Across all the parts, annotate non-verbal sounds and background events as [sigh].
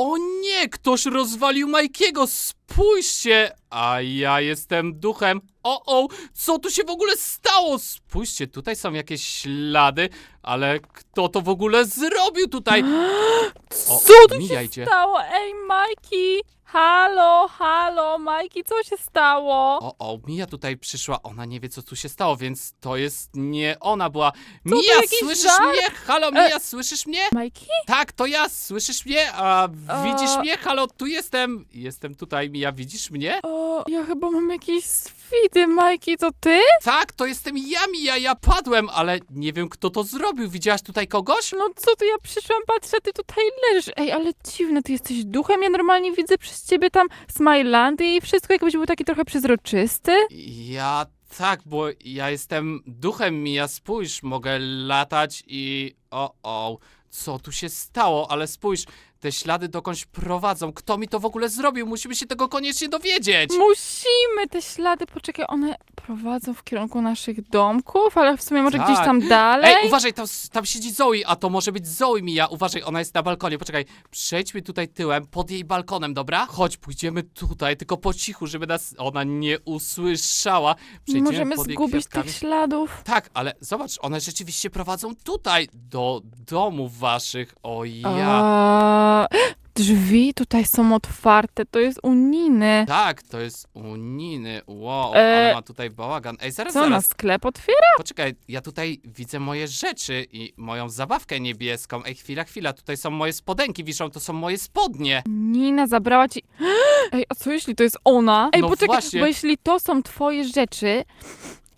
O nie, ktoś rozwalił Majkiego, spójrzcie! A ja jestem duchem. O, o, co tu się w ogóle stało? Spójrzcie, tutaj są jakieś ślady, ale kto to w ogóle zrobił tutaj? [gasps] O, Co tu się stało? Ej, Majki! Halo, halo, Majki, co się stało? O, o, Mija tutaj przyszła, ona nie wie co tu się stało, więc to jest nie ona była. Mija, jakiś słyszysz żart? E- mnie? Halo, Mija, słyszysz mnie? Majki? Tak, to ja, słyszysz mnie? A widzisz mnie? Halo, tu jestem. Jestem tutaj, Mija, widzisz mnie? O, ja chyba mam jakieś swidy, Majki, to ty? Tak, to jestem ja, Mija, ja padłem, ale nie wiem kto to zrobił. Widziałaś tutaj kogoś? No co tu, ja przyszłam, patrzę, ty tutaj leżysz. Ej, ale dziwne, ty jesteś duchem, ja normalnie widzę przez ciebie tam Smilandy i wszystko jakbyś był taki trochę przezroczysty. Ja tak, bo ja jestem duchem, Mija, spójrz, mogę latać i... O, o, co tu się stało? Ale spójrz, te ślady dokądś prowadzą. Kto mi to w ogóle zrobił? Musimy się tego koniecznie dowiedzieć. Musimy te ślady, poczekaj, one prowadzą w kierunku naszych domków, ale w sumie może Tak. gdzieś tam dalej. Ej, uważaj, tam, tam siedzi Zoe, a to może być Zoe Mija. Uważaj, ona jest na balkonie. Poczekaj, przejdźmy tutaj tyłem, pod jej balkonem, dobra? Chodź, pójdziemy tutaj, tylko po cichu, żeby nas ona nie usłyszała. Nie Przejdziemy możemy pod jej zgubić kwiatkami. tych śladów. Tak, ale zobacz, one rzeczywiście prowadzą tutaj, do domów waszych. O ja. Drzwi tutaj są otwarte, to jest unijny. Tak, to jest unijny. Wow, E, ale ma tutaj bałagan. Ej, zaraz, Co, na zaraz. sklep otwiera? Poczekaj, ja tutaj widzę moje rzeczy i moją zabawkę niebieską. Ej, chwila, chwila, tutaj są moje spodenki, wiszą, to są moje spodnie. Nina zabrała ci... [gasps] Ej, a co jeśli to jest ona? Ej, No poczekaj, właśnie. bo jeśli to są twoje rzeczy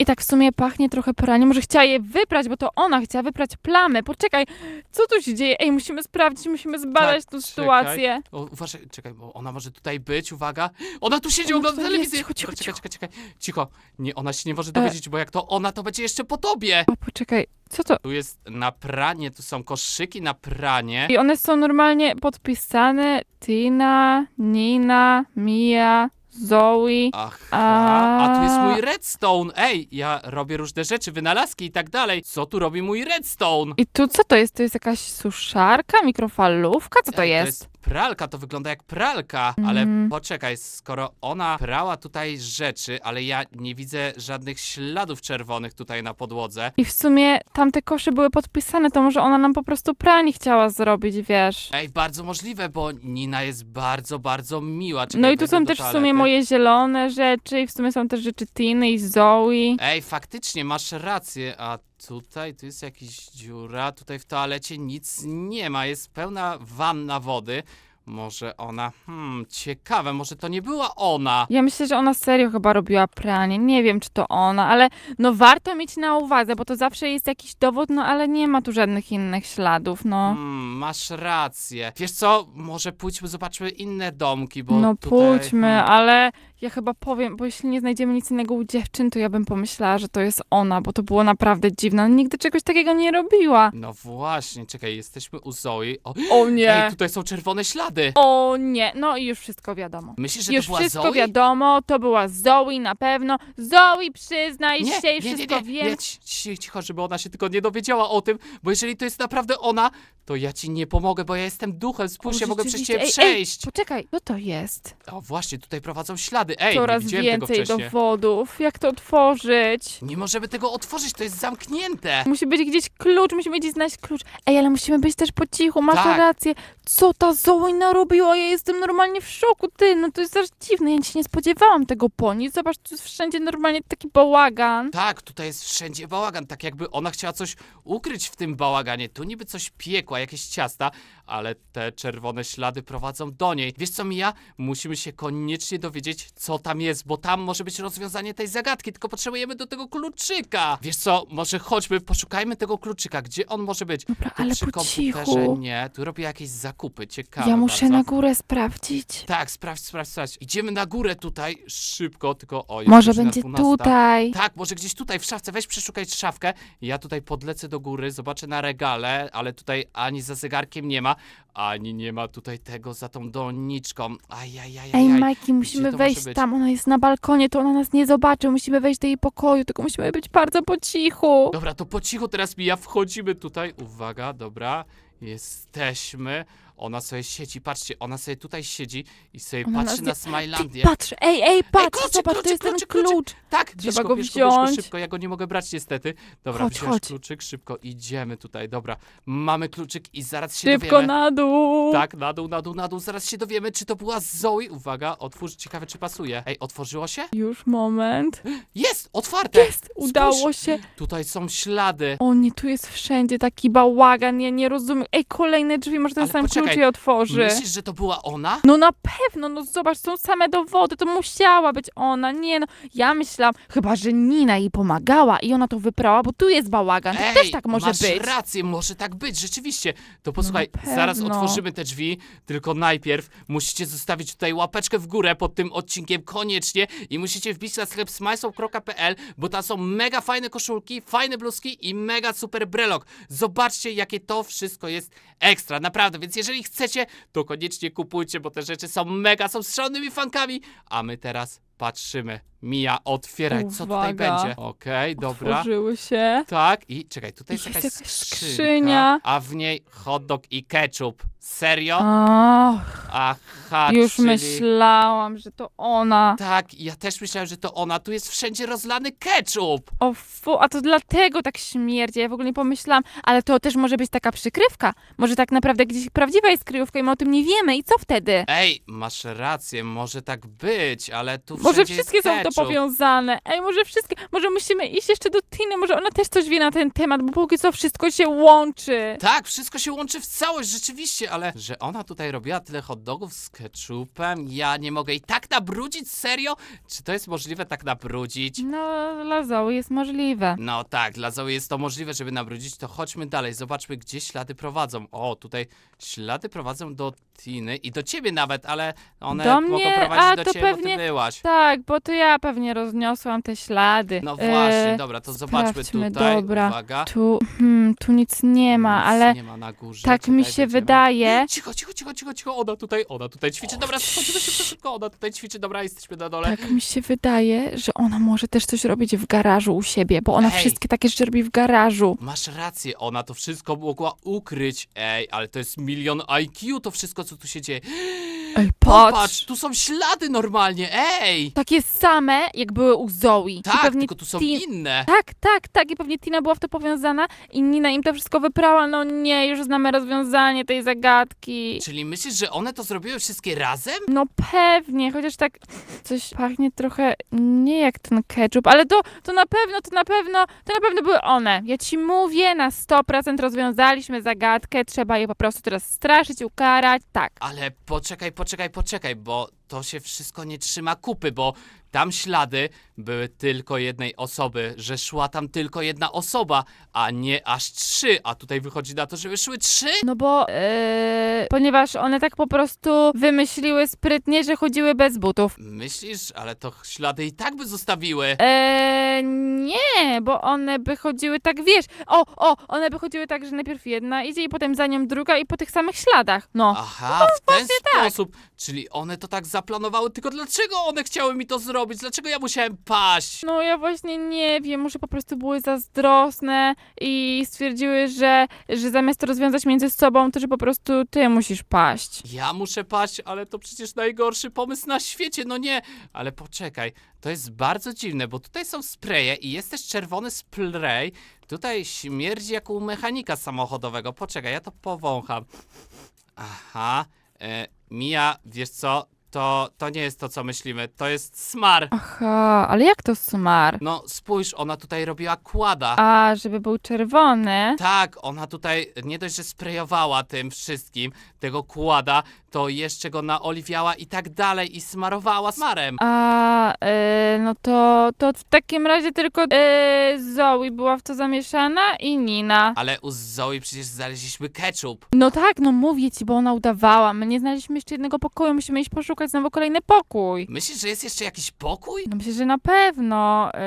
i tak w sumie pachnie trochę praniem, może chciała je wyprać, bo to ona chciała wyprać plamę. Poczekaj, co tu się dzieje? Ej, musimy sprawdzić, musimy zbadać Tak, tę sytuację. O, uważaj, czekaj, bo ona może tutaj być, uwaga. Ona tu siedzi, Ona ogląda tutaj telewizję. cicho, cicho, czekaj, cicho. czekaj, czekaj. Cicho, nie, ona się nie może E. dowiedzieć, bo jak to ona, to będzie jeszcze po tobie. O, poczekaj, co to? Tu jest na pranie, tu są koszyki na pranie. I one są normalnie podpisane Tina, Nina, Mia, Zoe. Aha, A- a tu jest mój redstone. Ej, ja robię różne rzeczy, wynalazki i tak dalej. Co tu robi mój redstone? I tu co to jest? To jest jakaś suszarka, mikrofalówka? Co to Ej, jest? To jest pralka, to wygląda jak pralka. Ale Mm. poczekaj, skoro ona prała tutaj rzeczy, ale ja nie widzę żadnych śladów czerwonych tutaj na podłodze. I w sumie tamte kosze były podpisane, to może ona nam po prostu pranie chciała zrobić, wiesz. Ej, bardzo możliwe, bo Nina jest bardzo, bardzo miła. Czekaj, No i tu wejdę są do też w sumie. Moje zielone rzeczy i w sumie są też rzeczy Tiny i Zoe. Ej, faktycznie, masz rację, a tutaj, tu jest jakaś dziura, tutaj w toalecie nic nie ma, jest pełna wanna wody. Może ona, hmm, ciekawe, może to nie była ona. Ja myślę, że ona serio chyba robiła pranie. Nie wiem, czy to ona, ale no warto mieć na uwadze, bo to zawsze jest jakiś dowód, no ale nie ma tu żadnych innych śladów, no. Hmm, masz rację. Wiesz co, może pójdźmy, zobaczmy inne domki, bo No tutaj, pójdźmy, hmm, ale ja chyba powiem, bo jeśli nie znajdziemy nic innego u dziewczyn, to ja bym pomyślała, że to jest ona, bo to było naprawdę dziwne. Ona nigdy czegoś takiego nie robiła. No właśnie, czekaj, jesteśmy u Zoe. O, O ej, tutaj są czerwone ślady. O nie, no i już wszystko wiadomo. Myślisz, że Już to była wszystko Zoe? wiadomo, to była Zoe na pewno. Zoe, przyznaj Nie, się i nie, nie, wszystko nie, wiem. nie, ci- ci- cicho, żeby ona się tylko nie dowiedziała o tym, bo jeżeli to jest naprawdę ona, to ja ci nie pomogę, bo ja jestem duchem, spójrz, ja mogę przez ciebie Ej, ej, przejść. Poczekaj, co to jest? O, właśnie, tutaj prowadzą ślady. Ej, Coraz nie widziałem tego więcej wcześniej. dowodów. Jak to otworzyć? Nie możemy tego otworzyć, to jest zamknięte. Musi być gdzieś klucz, musimy gdzieś znaleźć klucz. Ej, ale musimy być też po cichu, masz Tak. rację. Co ta Zoe narobiła? Ja jestem normalnie w szoku, ty, no to jest aż dziwne, ja się nie spodziewałam tego po nic. Zobacz, tu jest wszędzie normalnie taki bałagan. Tak, tutaj jest wszędzie bałagan, tak jakby ona chciała coś ukryć w tym bałaganie. Tu niby coś piekła, jakieś ciasta, ale te czerwone ślady prowadzą do niej. Wiesz co, Mija? Musimy się koniecznie dowiedzieć, co tam jest, bo tam może być rozwiązanie tej zagadki, tylko potrzebujemy do tego kluczyka. Wiesz co, może chodźmy, poszukajmy tego kluczyka. Gdzie on może być? Dobra, Tu ale przy po komputerze cichu. nie, tu robię jakieś zakupy, ciekawe Ja muszę bardzo. na górę sprawdzić. Tak, sprawdź, sprawdź, sprawdź. Idziemy na górę tutaj, szybko, tylko o, jest Może godzina będzie 12. tutaj. Tak, może gdzieś tutaj w szafce, weź przeszukaj szafkę. Ja tutaj podlecę do góry, zobaczę na regale, ale tutaj ani za zegarkiem nie ma, ani nie ma tutaj tego za tą doniczką. Ajajajaj. Ej, Majki, musimy to może wejść być? tam, ona jest na balkonie, to ona nas nie zobaczy, musimy wejść do jej pokoju, tylko musimy być bardzo po cichu. Dobra, to po cichu teraz mija, wchodzimy tutaj. Uwaga, dobra, jesteśmy. Ona sobie siedzi, patrzcie, ona sobie tutaj siedzi i sobie Ona patrzy nas na Ty, Smilandię. patrz, ej, ej, patrz, kluczyk, zobacz, to kluczyk, jest ten kluczyk, kluczyk. klucz. Tak, bierz Trzeba go, go bierz go, bierz go wziąć. szybko, ja go nie mogę brać niestety. Dobra, Chodź, wziąłeś chodź. kluczyk, szybko idziemy tutaj, dobra. Mamy kluczyk i zaraz się Szybko dowiemy. na dół. Tak, na dół, na dół, na dół, zaraz się dowiemy, czy to była Zoe. Uwaga, otwórz, ciekawe czy pasuje. Ej, otworzyło się? Już moment. [gasps] Jest, otwarte! Jest, udało się. Tutaj są ślady. O nie, tu jest wszędzie taki bałagan, ja nie rozumiem. Ej, kolejne drzwi, może ten Ale sam poczekaj, je otworzy. Myślisz, że to była ona? No na pewno, no zobacz, są same dowody, to musiała być ona, nie no. Ja myślałam, chyba, że Nina jej pomagała i ona to wyprała, bo tu jest bałagan, to Ej, też tak może masz być. rację, może tak być, rzeczywiście. To posłuchaj, na zaraz pewno. otworzymy te drzwi, tylko najpierw musicie zostawić tutaj łapeczkę w górę pod tym odcinkiem koniecznie i musicie wbić na sklep smysl.pl, bo tam są mega fajne koszulki, fajne bluzki i mega super brelok. Zobaczcie, jakie to wszystko jest ekstra, naprawdę, więc jeżeli chcecie, to koniecznie kupujcie, bo te rzeczy są mega, są z szalonymi fankami, a my teraz patrzymy. Mija, otwieraj, co tutaj Uwaga. będzie. Okej, dobra. Otworzyły się. Tak, i czekaj, tutaj jest, Jest jakaś, jakaś skrzynka, skrzynia. a w niej hot dog i ketchup. Serio? Ach, Aha, już czyli... myślałam, że to ona. Tak, ja też myślałem, że to ona. Tu jest wszędzie rozlany ketchup. O fu, a to dlatego tak śmierdzi, ja w ogóle nie pomyślałam, ale to też może być taka przykrywka. Może tak naprawdę gdzieś prawdziwa jest kryjówka i my o tym nie wiemy i co wtedy? Ej, masz rację, może tak być, ale tu Może wszędzie wszystkie jest są to ketchup. powiązane. Ej, może wszystkie. Może musimy iść jeszcze do Tiny, może ona też coś wie na ten temat, bo póki co wszystko się łączy. Tak, wszystko się łączy w całość, rzeczywiście, ale że ona tutaj robiła tyle hot dogów z ketchupem, ja nie mogę i tak nabrudzić, serio? Czy to jest możliwe tak nabrudzić? No, dla Zoe jest możliwe. No tak, dla Zoe jest to możliwe, żeby nabrudzić, to chodźmy dalej, zobaczmy, gdzie ślady prowadzą. O, tutaj ślady prowadzą do Tiny i do ciebie nawet, ale one Do mogą mnie? prowadzić A, do to ciebie, bo pewnie- ty byłaś. Tak, bo to ja pewnie rozniosłam te ślady. No właśnie, E, dobra, to zobaczmy sprawdźmy, tutaj, dobra. uwaga. Tu, hmm, tu nic nie ma, Nic ale nie ma na górze. tak mi Czekaj, się wydaje. Cicho, cicho, cicho, cicho, cicho, ona tutaj, ona tutaj ćwiczy, dobra, schodzimy szybko, szybko, ona tutaj ćwiczy, dobra, jesteśmy na dole. Tak mi się wydaje, że ona może też coś robić w garażu u siebie, bo ona Ej. wszystkie takie rzeczy robi w garażu. Masz rację, ona to wszystko mogła ukryć. Ej, ale to jest milion IQ, to wszystko, co tu się dzieje. Ej, Popatrz, patrz! tu są ślady normalnie, ej! Takie same, jak były u Zoe. I Tak, pewnie tylko tu są Tin- inne. Tak, tak, tak. I pewnie Tina była w to powiązana i Nina im to wszystko wyprała. No nie, już znamy rozwiązanie tej zagadki. Czyli myślisz, że one to zrobiły wszystkie razem? No pewnie, chociaż tak coś pachnie trochę nie jak ten ketchup, ale to, to na pewno, to na pewno, to na pewno były one. Ja ci mówię, na 100% rozwiązaliśmy zagadkę, trzeba je po prostu teraz straszyć, ukarać. Tak. Ale poczekaj, poczekaj, poczekaj, bo to się wszystko nie trzyma kupy, bo tam ślady były tylko jednej osoby, że szła tam tylko jedna osoba, a nie aż trzy, a tutaj wychodzi na to, że wyszły trzy? No bo, e, ponieważ one tak po prostu wymyśliły sprytnie, że chodziły bez butów. Myślisz, ale to ślady i tak by zostawiły. Eee, nie, bo one by chodziły tak, wiesz, o, o, one by chodziły tak, że najpierw jedna idzie i potem za nią druga i po tych samych śladach, no. Aha, w ten tak. sposób. Czyli one to tak zaplanowały, tylko dlaczego one chciały mi to zrobić? Dlaczego ja musiałem paść? No ja właśnie nie wiem, może po prostu były zazdrosne i stwierdziły, że, że zamiast to rozwiązać między sobą, to że po prostu ty musisz paść. Ja muszę paść, ale to przecież najgorszy pomysł na świecie, no nie. Ale poczekaj, to jest bardzo dziwne, bo tutaj są spreje i jest też czerwony spray. Tutaj śmierdzi jak u mechanika samochodowego. Poczekaj, ja to powącham. Aha, e, Mija, wiesz co? To, to nie jest to, co myślimy. To jest smar. Aha, ale jak to smar? No spójrz, ona tutaj robiła kłada. A, żeby był czerwony? Tak, ona tutaj nie dość, że sprayowała tym wszystkim, tego kłada, to jeszcze go naoliwiała i tak dalej i smarowała smarem. A, e, no to, to w takim razie tylko e, Zoe była w to zamieszana i Nina. Ale u Zoe przecież znaleźliśmy ketchup. No tak, no mówię ci, bo ona udawała. My nie znaleźliśmy jeszcze jednego pokoju, musimy iść poszukać szukać znowu kolejny pokój. Myślisz, że jest jeszcze jakiś pokój? No myślę, że na pewno. Yy,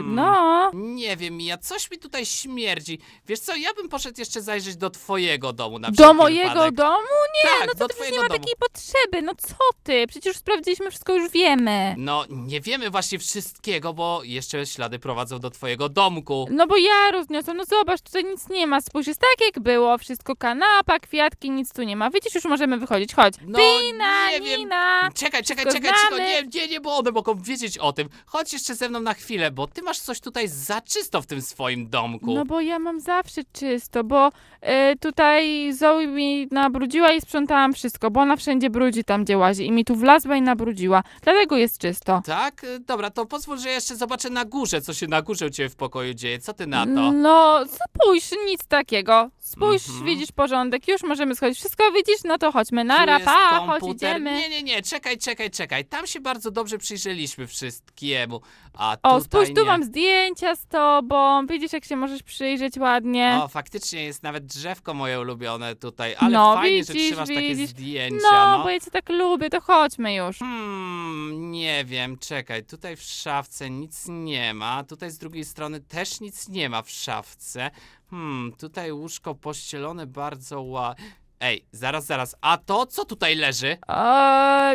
Hmm. No. Nie wiem, Mija, coś mi tutaj śmierdzi. Wiesz co, ja bym poszedł jeszcze zajrzeć do twojego domu na Do wszelki mojego wypadek. domu? tak, No do to przecież twojego nie ma domu. takiej potrzeby. No co ty? Przecież sprawdziliśmy, wszystko już wiemy. No, nie wiemy właśnie wszystkiego, bo jeszcze ślady prowadzą do twojego domku. No bo ja rozniosłam, no zobacz, tutaj nic nie ma. Spójrz, jest tak jak było. Wszystko kanapa, kwiatki, nic tu nie ma. Widzisz, już możemy wychodzić. Chodź. No, Pina, nie wiem. Nina. Czekaj, czekaj, czekaj, cicho, znamy. nie, nie, nie, bo one mogą wiedzieć o tym. Chodź jeszcze ze mną na chwilę, bo ty masz coś tutaj za czysto w tym swoim domku. No bo ja mam zawsze czysto, bo e, tutaj Zoe mi nabrudziła i sprzątałam wszystko, bo ona wszędzie brudzi tam, gdzie łazi i mi tu wlazła i nabrudziła. Dlatego jest czysto. Tak? Y, Dobra, to pozwól, że jeszcze zobaczę na górze, co się na górze u ciebie w pokoju dzieje. Co ty na to? No, spójrz, nic takiego. Spójrz, Mhm. widzisz porządek, już możemy schodzić. Wszystko widzisz? No to chodźmy na Tu jest rapa, chodź, komputer. idziemy. Nie, nie, nie, czekaj, czekaj, czekaj. Tam się bardzo dobrze przyjrzeliśmy wszystkiemu. A O, tutaj spójrz, tu nie. mam zdjęcia z tobą. Widzisz, jak się możesz przyjrzeć ładnie. O, faktycznie jest nawet drzewko moje ulubione tutaj, ale No, fajnie, że widzisz, trzymasz takie widzisz. zdjęcia, no, no. bo ja cię tak lubię, to chodźmy już. Hmm, nie wiem, czekaj, tutaj w szafce nic nie ma, tutaj z drugiej strony też nic nie ma w szafce. Hmm, tutaj łóżko pościelone bardzo ładnie. Ej, zaraz, zaraz, a to co tutaj leży?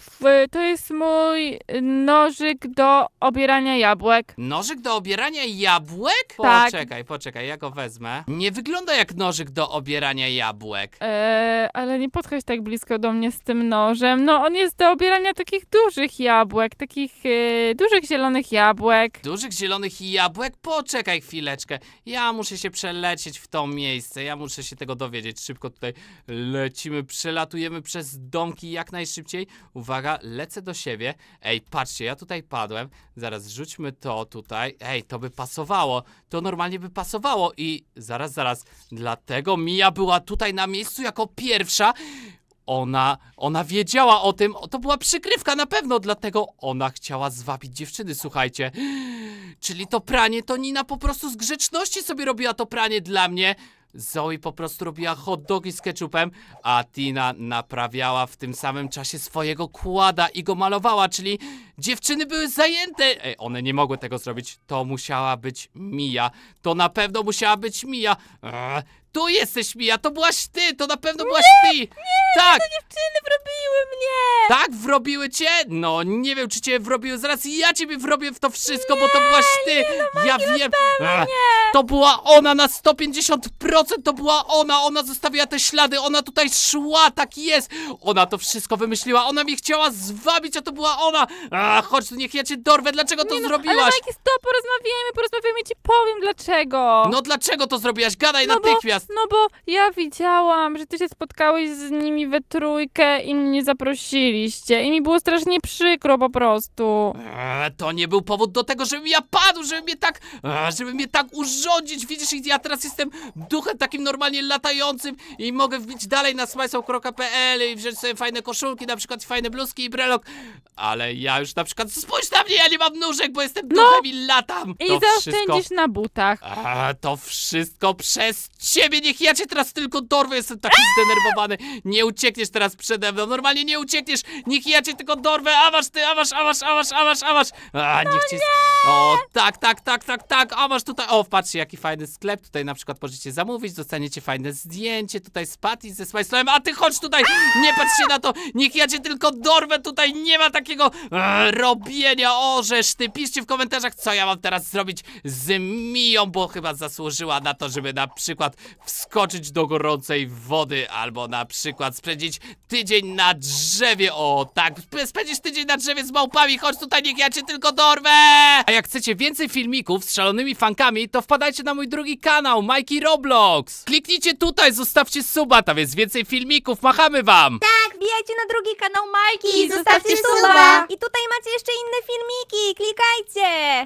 W- to jest mój nożyk do obierania jabłek. Nożyk do obierania jabłek? Tak. Poczekaj, poczekaj, ja go wezmę. Nie wygląda jak nożyk do obierania jabłek. Eee, ale nie podchodź tak blisko do mnie z tym nożem. No, on jest do obierania takich dużych jabłek, takich e, dużych zielonych jabłek. Dużych zielonych jabłek? Poczekaj chwileczkę. Ja muszę się przelecieć w to miejsce. Ja muszę się tego dowiedzieć. Szybko tutaj lecimy, przelatujemy przez domki jak najszybciej. Uwaga, lecę do siebie. Ej, patrzcie, ja tutaj padłem. Zaraz rzućmy to tutaj. Ej, to by pasowało. To normalnie by pasowało. I zaraz, zaraz. Dlatego Mia była tutaj na miejscu jako pierwsza. Ona, ona wiedziała o tym, to była przykrywka na pewno, dlatego ona chciała zwabić dziewczyny, słuchajcie. Czyli to pranie, to Nina po prostu z grzeczności sobie robiła to pranie dla mnie. Zoe po prostu robiła hot dogi z ketchupem, a Tina naprawiała w tym samym czasie swojego kłada i go malowała, czyli dziewczyny były zajęte. Ej, one nie mogły tego zrobić. To musiała być Mia. To na pewno musiała być Mia. Eee, tu jesteś Mia, to byłaś ty, to na pewno byłaś ty. Nie, tak, Dziewczyny wrobiły mnie! tak, wrobiły cię? No, nie wiem, czy cię wrobiły. Zaraz ja ciebie wrobię w to wszystko, bo to byłaś ty. ja wiem. Ech, To była ona na 150%, to była ona. Ona zostawiła te ślady, ona tutaj szła, tak jest. Ona to wszystko wymyśliła, ona mnie chciała zwabić, a to była ona. A, chodź tu, niech ja cię dorwę, dlaczego to Nie no, zrobiłaś? Ale Majki, stop, porozmawiajmy, porozmawiajmy, ci powiem dlaczego. No dlaczego to zrobiłaś? Gadaj No bo- natychmiast. No bo ja widziałam, że ty się spotkałeś z nimi we trójkę i mnie nie zaprosiliście. I mi było strasznie przykro po prostu. Eee, to nie był powód do tego, żebym ja padł, żeby mnie tak, eee, żeby mnie tak urządzić. Widzisz, ja teraz jestem duchem takim normalnie latającym i mogę wbić dalej na smajsokroka.pl i wziąć sobie fajne koszulki, na przykład fajne bluzki i brelok. Ale ja już na przykład, spójrz na mnie, ja nie mam nóżek, bo jestem duchem i latam. I to zaoszczędzisz wszystko... na butach. A, to wszystko przez ciebie, niech ja cię teraz tylko dorwę, jestem taki zdenerwowany. Nie uciekniesz teraz przede mną, normalnie nie uciekniesz, niech ja cię tylko dorwę, a masz ty, a masz, a masz, a masz, a. A, niech cię... O, tak, tak, tak, tak, tak, a masz tutaj, o, patrzcie, jaki fajny sklep, tutaj na przykład możecie zamówić, dostaniecie fajne zdjęcie, tutaj z Patty, ze Smajslowem, a ty chodź tutaj, nie patrzcie na to, niech ja cię tylko dorwę, tutaj nie ma takiego e, robienia, orzesz ty, piszcie w komentarzach, co ja mam teraz zrobić z Miją, bo chyba zasłużyła na to, żeby na przykład wskoczyć do gorącej wody, albo na przykład spędzić tydzień na drzewie, o tak, sp- spędzisz tydzień na drzewie z małpami, chodź tutaj, niech ja cię tylko dorwę! A jak chcecie więcej filmików z szalonymi fankami, to wpadajcie na mój drugi kanał, Mikey Roblox! Kliknijcie tutaj, zostawcie suba, tam jest więcej filmików, machamy wam! Tak, wbijajcie na drugi kanał Majki I zostawcie suba. I tutaj macie jeszcze inne filmiki, klikajcie!